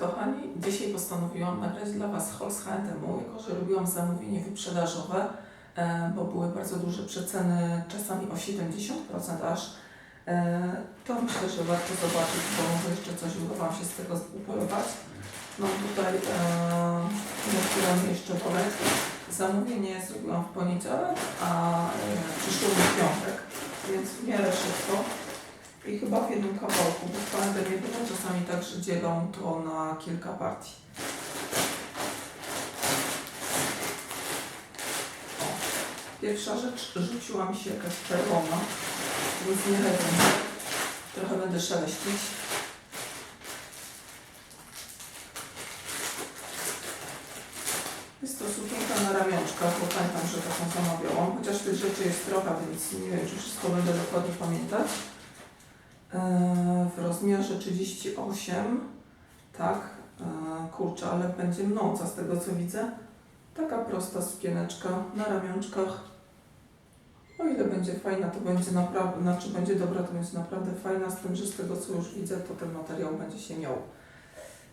kochani, dzisiaj postanowiłam nagrać dla Was haul z H&M-u, jako że robiłam zamówienie wyprzedażowe, e, bo były bardzo duże przeceny, czasami o 70% aż. E, To myślę, że warto zobaczyć, bo może jeszcze coś uda Wam się z tego upolować. Mam tutaj e, jeszcze worek. Zamówienie zrobiłam w poniedziałek, a e, przyszło mi piątek, więc w miarę szybko. I chyba w jednym kawałku, bo w było czasami tak, że dzielą to na kilka partii. O, pierwsza rzecz, rzuciła mi się jakaś czerwona, więc nie będę. Trochę będę szeleścić. Jest to sukienka na ramionczkach, bo pamiętam, że taką zamawiałam, chociaż tych rzeczy jest trochę, więc nie wiem, czy wszystko będę dokładnie pamiętać. Eee, w rozmiarze 38, tak, eee, kurczę, ale będzie mnąca z tego co widzę. Taka prosta sukieneczka na ramionczkach. O ile będzie fajna, to będzie naprawdę, znaczy będzie dobra, to będzie naprawdę fajna, z tym, że z tego co już widzę, to ten materiał będzie się miał.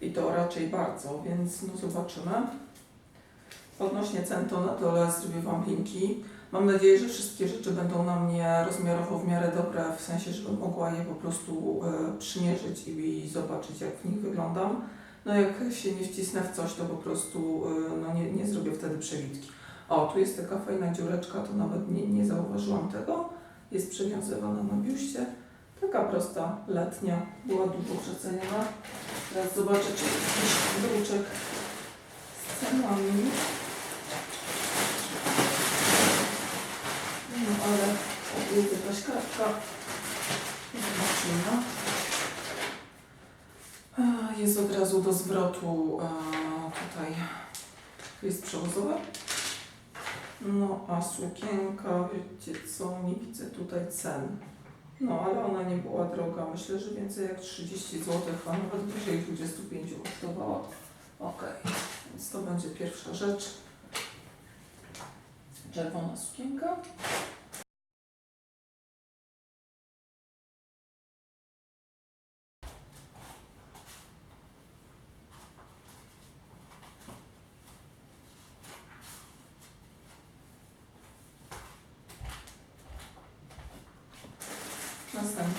I to raczej bardzo, więc no zobaczymy. Odnośnie cen to na dole zrobię Wam linki. Mam nadzieję, że wszystkie rzeczy będą na mnie rozmiarowo w miarę dobre, w sensie, żebym mogła je po prostu e, przymierzyć i, zobaczyć, jak w nich wyglądam. No jak się nie wcisnę w coś, to po prostu e, no, nie, nie zrobię wtedy przewitki. O, tu jest taka fajna dziureczka, to nawet nie, nie zauważyłam tego. Jest przewiązywana na biuście. Taka prosta, letnia, była długo przeceniona. Teraz zobaczę, czy jest jakiś druczek z cenami. No ale jest jakaś kartka. Zobaczymy. Jest od razu do zwrotu tutaj jest przewozowe. No a sukienka, wiecie co, nie widzę tutaj cen. No ale ona nie była droga, myślę, że więcej jak 30 zł, a nawet bliżej 25 kosztowała. Ok, więc to będzie pierwsza rzecz. Czerwona sukienka.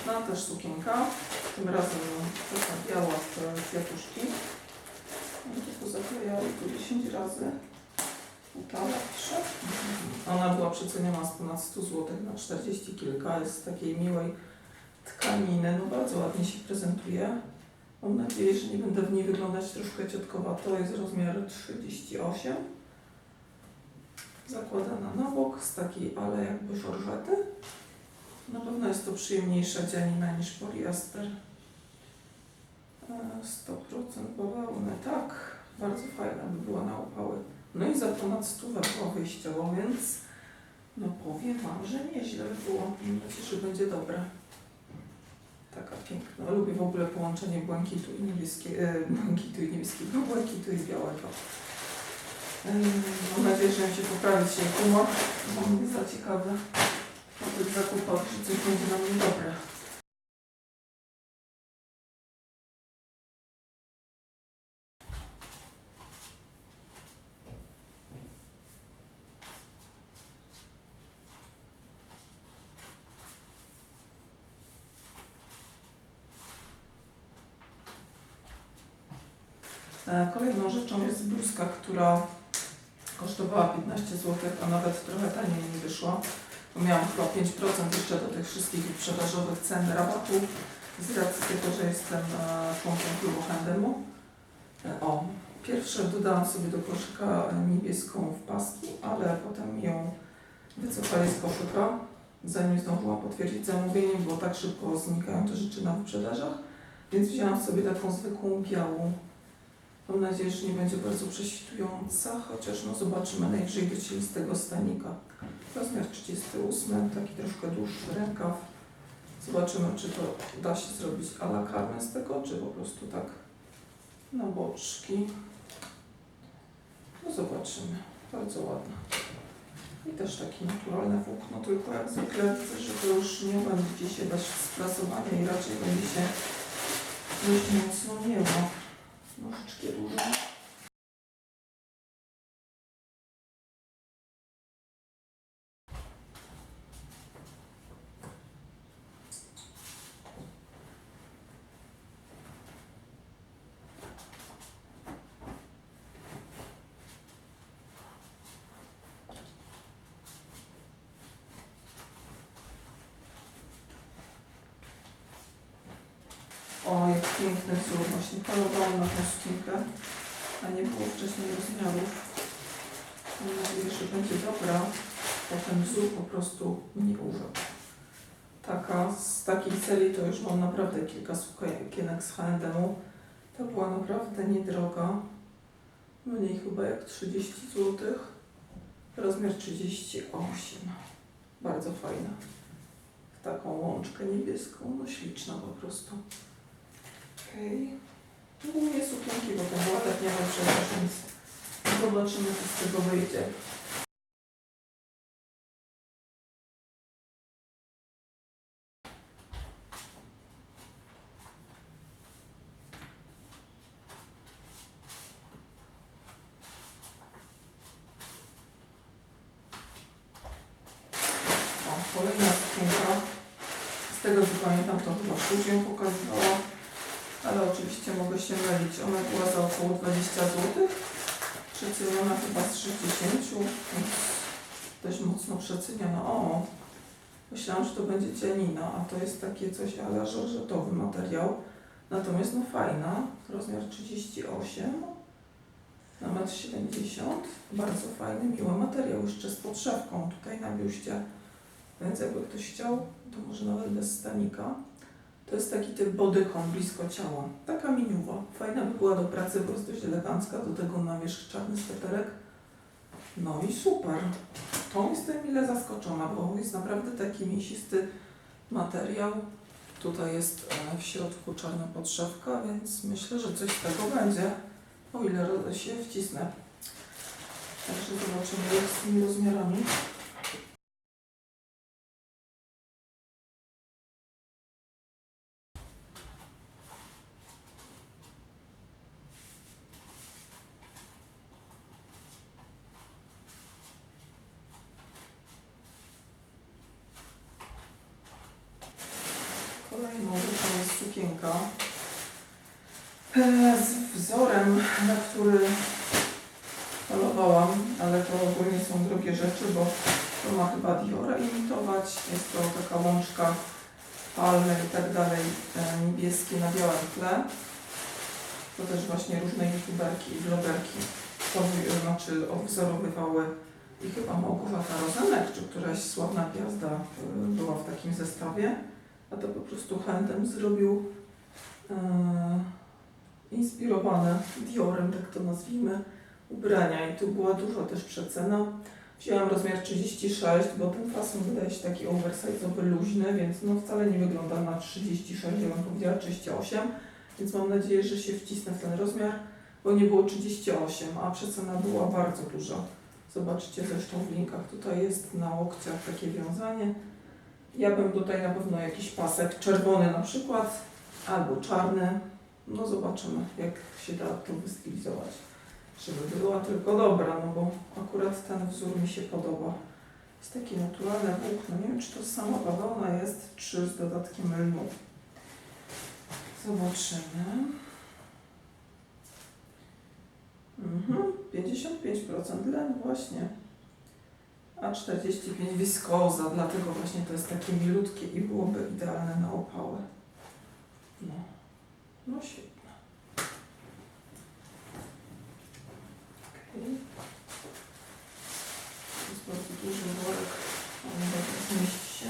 Następna też sukienka, tym razem taka biała w kwiatuszki. Oni to pozaklejały tu 10 razy. Półtora, trzy. Ona była przeceniona z ponad 100 zł na 40 kilka. Jest z takiej miłej tkaniny. No bardzo ładnie się prezentuje. Mam nadzieję, że nie będę w niej wyglądać troszkę ciotkowato. Jest rozmiar 38. Zakładana na bok z takiej ale jakby żorżety. Na pewno jest to przyjemniejsza dzianina niż poliester. E, 100% bawełny, tak. Bardzo fajna by była na upały. No i za ponad stówę była wyjściowo, więc no powiem Wam, że nieźle by było. Mam nadzieję, że będzie dobre. Taka piękna. Lubię w ogóle połączenie błękitu i niebieskiego, e, błękitu i niebieskiego, błękitu i białego. E, mam nadzieję, że mi się poprawi dzisiaj humor, bo mnie za ciekawe po tych że coś będzie na mnie dobre. E, Kolejną rzeczą jest bluzka, która kosztowała 15 zł, a nawet trochę taniej mi wyszła. Miałam chyba 5% jeszcze do tych wszystkich sprzedażowych cen rabatu z racji tego, że jestem e, członkiem klubu Handemu. E, O, pierwsze dodałam sobie do koszyka niebieską w paski, ale potem ją wycofali z koszyka, zanim zdążyłam potwierdzić zamówienie, bo tak szybko znikają te rzeczy na wyprzedażach, więc wzięłam sobie taką zwykłą białą. Mam nadzieję, że nie będzie bardzo prześwitująca, chociaż no zobaczymy najwyżej do cielistego stanika. Rozmiar 38, taki troszkę dłuższy rękaw. Zobaczymy, czy to da się zrobić a la carne z tego, czy po prostu tak na boczki. No zobaczymy. Bardzo ładna. I też takie naturalne włókno, tylko jak zwykle widzę, że to już nie będzie się dać sprasowania i raczej będzie się dość mocno mięło. No piękny wzór. Właśnie polowałam na tą sukienkę, a nie było wcześniej rozmiarów. Mam nadzieję, że będzie dobra, bo ten wzór po prostu nie użył. Taka, z takiej serii to już mam naprawdę kilka sukienek z H&M-u. Ta była naprawdę niedroga. Mniej chyba jak 30 zł. Rozmiar 38. Bardzo fajna. Taką łączkę niebieską. No śliczna po prostu. Okej. Okay. Głównie sukienki, bo ten ładek nie mam przecież, więc zobaczymy co z tego wyjdzie. Kolejna sukienka. Z tego co pamiętam, to chyba ją pokazywała, ale oczywiście mogę się mylić. Ona była za około 20 zł. Przeceniona chyba z 60, więc dość mocno przeceniona. O, myślałam, że to będzie cianina, a to jest takie coś ale żorżetowy materiał. Natomiast no fajna, rozmiar 38 na 1,70 m. Bardzo fajny, miły materiał, jeszcze z podszewką tutaj na biuście. Więc jakby ktoś chciał, to może nawet bez stanika. To jest taki typ bodycon blisko ciała. Taka miniuwa. Fajna by była do pracy, bo jest dość elegancka. Do tego na wierzch czarny sweterek. No i super. Tą jestem mile zaskoczona, bo jest naprawdę taki mięsisty materiał. Tutaj jest e, w środku czarna podszewka, więc myślę, że coś z tego będzie. O ile się wcisnę. Także zobaczymy jak z tymi rozmiarami. Kolejną rzeczą jest sukienka e, z wzorem, na który malowałam, ale to ogólnie są drogie rzeczy, bo to ma chyba Diora imitować. Jest to taka łączka palmy i tak dalej, e, niebieskie na białym tle. To też właśnie różne youtuberki i blogerki to wy- znaczy odwzorowywały i chyba Małgorzata Rozenek, czy któraś sławna gwiazda e, była w takim zestawie a to po prostu handem zrobił e, inspirowane Diorem, tak to nazwijmy, ubrania i tu była duża też przecena. Wzięłam rozmiar 36, bo ten fason wydaje się taki oversize'owy, luźny, więc no wcale nie wygląda na 36, ja bym powiedziała 38, więc mam nadzieję, że się wcisnę w ten rozmiar, bo nie było 38, a przecena była bardzo duża. Zobaczcie zresztą w linkach, tutaj jest na łokciach takie wiązanie. Ja bym tutaj na pewno jakiś pasek czerwony na przykład, albo czarny. No zobaczymy, jak się da to wystylizować, żeby była tylko dobra, no bo akurat ten wzór mi się podoba. Jest takie naturalne włókno. Nie wiem, czy to sama bawełna jest, czy z dodatkiem lnu. Zobaczymy. Mhm, 55% len właśnie a 45 wiskoza, dlatego właśnie to jest takie milutkie i byłoby idealne na opały. No, no świetne. Okay. To jest bardzo duży worek, ale dobrze zmieści się.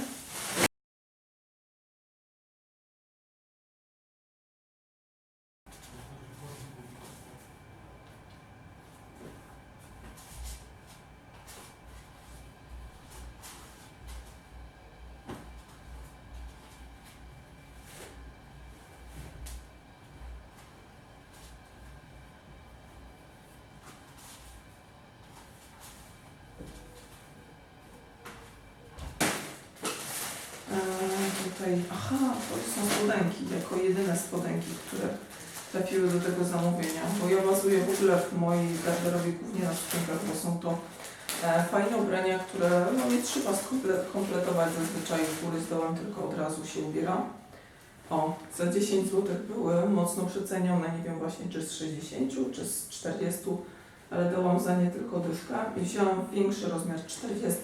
Eee, tutaj, aha, to są spodenki, jako jedyne spodenki, które trafiły do tego zamówienia, bo ja bazuję w ogóle w mojej garderobie głównie na sukienkach, bo są to e, fajne ubrania, które no, nie trzeba kompletować zazwyczaj z góry z dołem, tylko od razu się ubiera. O, za 10 zł były mocno przecenione, nie wiem właśnie czy z 60 czy z 40, ale dałam za nie tylko dyszkę i wzięłam większy rozmiar 40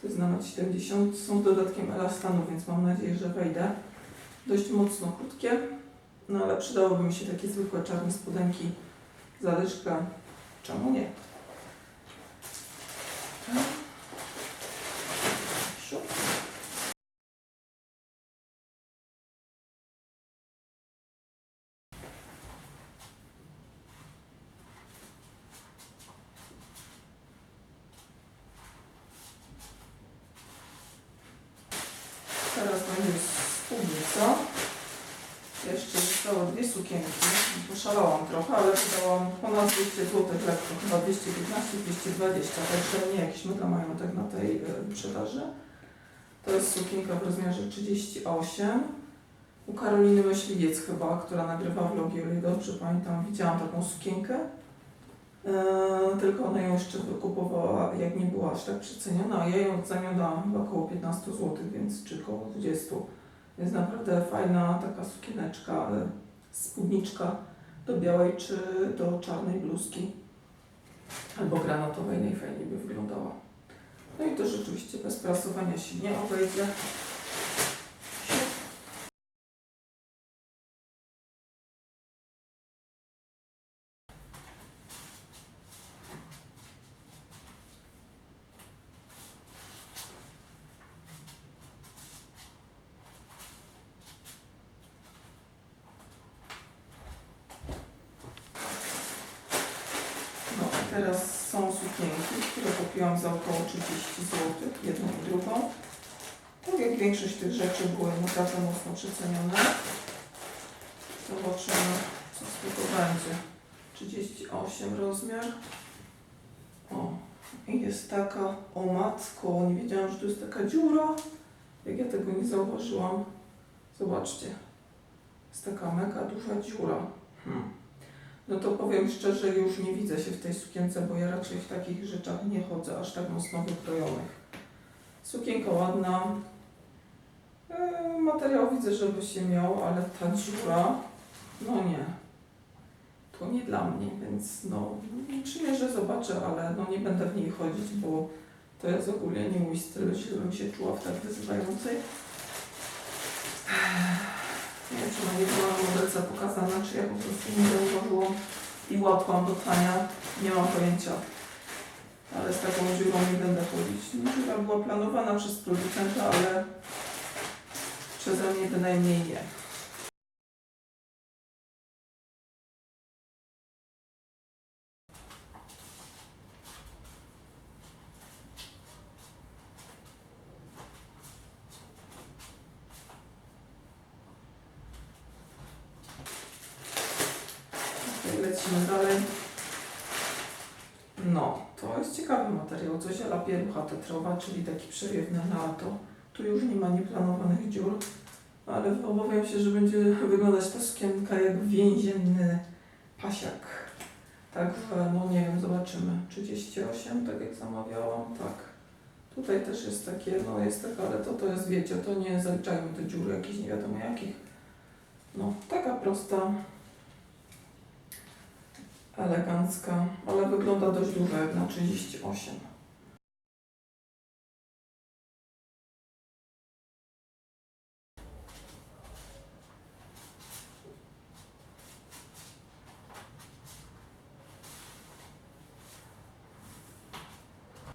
to jest na metr 70, są dodatkiem elastanu, więc mam nadzieję, że wejdę. Dość mocno krótkie, No ale przydałoby mi się takie zwykłe czarne spodenki, zależka. Czemu nie? Tak. Siup. Teraz będzie spódnica. Jeszcze zostało dwie sukienki. Poszalałam trochę, ale wydałam ponad 200 zł lekko, chyba 215-220, także nie jakiś mega majątek na tej y, wyprzedaży. To jest sukienka w rozmiarze 38. U Karoliny Myśliwiec chyba, która nagrywa vlogi, o ile dobrze pamiętam, widziałam taką sukienkę. Eee, tylko ona ją jeszcze wykupowała, jak nie była aż tak przeceniona, ja ją za nią dałam chyba około 15 zł, więc czy około 20. Jest naprawdę fajna taka sukieneczka, e, spódniczka do białej czy do czarnej bluzki. Albo granatowej, najfajniej by wyglądała. No i to rzeczywiście bez prasowania się nie obejdzie. No a teraz są sukienki, które kupiłam za około 30 zł, jedną i drugą. Tak jak większość tych rzeczy były naprawdę mocno przecenione. Zobaczymy, co z tego będzie. 38 rozmiar. O, i jest taka, o nie wiedziałam, że to jest taka dziura. Jak ja tego nie zauważyłam. Zobaczcie, jest taka mega duża dziura. Hmm. No to powiem szczerze, już nie widzę się w tej sukience, bo ja raczej w takich rzeczach nie chodzę, aż tak mocno wykrojonych. Sukienka ładna. E, materiał widzę, żeby się miał, ale ta dziura, no nie. To nie dla mnie, więc no przymierzę, zobaczę, ale no nie będę w niej chodzić, bo to jest ogólnie nie mój styl, źle bym się czuła w tak wyzywającej. Nie wiem, czy ona nie na modelce pokazana, czy ja po prostu nie zauważyłam i łapłam do tania. Nie mam pojęcia. Ale z taką dziurą nie będę chodzić. No, Dziura była planowana przez producenta, ale przeze mnie bynajmniej nie. Okej, lecimy dalej. No, to jest ciekawy materiał. Zoziela pierucha tetrowa, czyli taki przewiewny na lato. Tu już nie ma nieplanowanych dziur, ale obawiam się, że będzie wyglądać ta sukienka jak więzienny pasiak. Także, no nie wiem, zobaczymy. 38, tak jak zamawiałam, tak. Tutaj też jest takie, no jest taka, ale to, to jest, wiecie, to nie zaliczajmy te dziury jakieś nie wiadomo jakich. No, taka prosta, elegancka, ale wygląda dość duża jak na 38.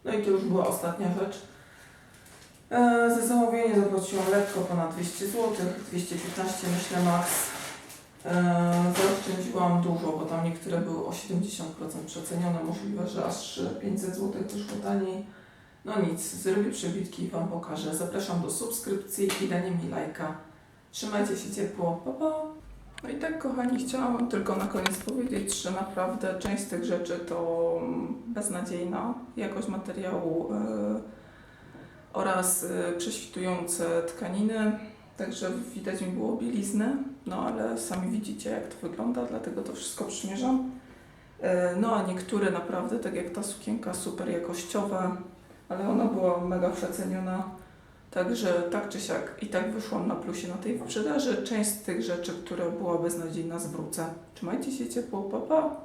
No i to już była ostatnia rzecz. E, Za zamówienie zapłaciłam lekko ponad 200 zł, 215 myślę max. E, Zaoszczędziłam dużo, bo tam niektóre były o 70% przecenione, możliwe, że aż 500 zł wyszło taniej. No nic, zrobię przebitki i Wam pokażę. Zapraszam do subskrypcji i dania mi lajka. Trzymajcie się ciepło, pa pa! No i tak kochani, chciałam tylko na koniec powiedzieć, że naprawdę część z tych rzeczy to beznadziejna jakość materiału e, oraz e, prześwitujące tkaniny. Także widać mi było bielizny, no ale sami widzicie jak to wygląda, dlatego to wszystko przymierzam. E, No a niektóre naprawdę, tak jak ta sukienka, super jakościowe, ale ona była mega przeceniona. Także tak czy siak i tak wyszłam na plusie na tej wyprzedaży. Część z tych rzeczy, które była beznadziejna zwrócę. Trzymajcie się ciepło, pa pa!